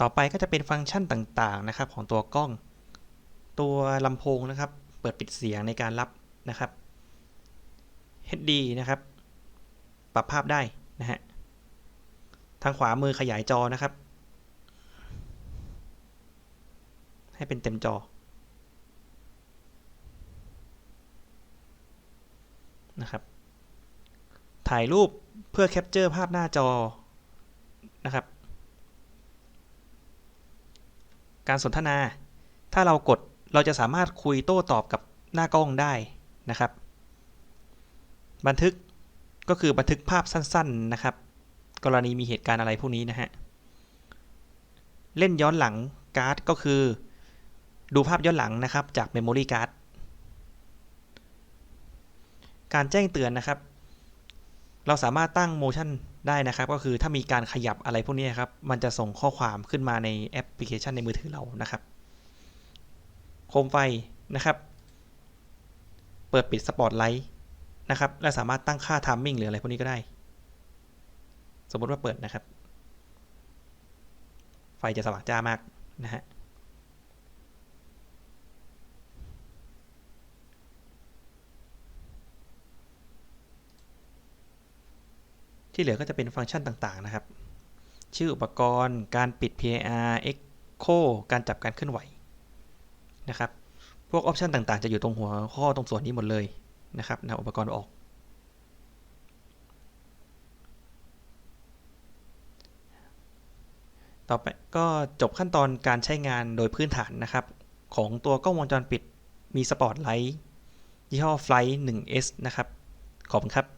ต่อไปก็จะเป็นฟังก์ชันต่างๆนะครับของตัวกล้อง ตัวลำโพงนะครับ เปิดปิดเสียงในการรับนะครับ HD นะครับ ปรับภาพได้นะฮะ ทางขวามือขยายจอนะครับ ให้เป็นเต็มจอ นะครับ ถ่ายรูปเพื่อแคปเจอร์ภาพหน้าจอนะครับ การสนทนา ถ้าเรากดเราจะสามารถคุยโต้ตอบกับหน้ากล้องได้นะครับ บันทึกก็คือบันทึกภาพสั้นๆนะครับ กรณีมีเหตุการณ์อะไรพวกนี้นะฮะ เล่นย้อนหลังการ์ดก็คือ ดูภาพย้อนหลังนะครับจาก Memory Card การแจ้งเตือนนะครับ เราสามารถตั้ง motion ได้นะครับ ก็คือถ้ามีการขยับอะไรพวกนี้ครับ มันจะส่งข้อความขึ้นมาในแอปพลิเคชันในมือถือเรานะครับ โคมไฟนะครับ เปิดปิดสปอตไลท์นะครับ และสามารถตั้งค่า timing หรืออะไรพวกนี้ก็ได้ สมมติว่าเปิดนะครับ ไฟจะสว่างจ้ามากนะฮะ ที่เหลือก็จะเป็นฟังก์ชันต่างๆนะครับ ชื่ออุปกรณ์ การปิด PIR Echo การจับการเคลื่อนไหวนะครับ พวกออปชันต่างๆ จะอยู่ตรงหัวข้อตรงส่วนนี้หมดเลยนะครับนะอุปกรณ์ออก ต่อไปก็จบขั้นตอนการใช้งานโดยพื้นฐานนะครับ ของตัวกล้องวงจรปิดมีสปอตไลท์ยี่ห้อ Flight 1S นะครับ ขอบคุณครับ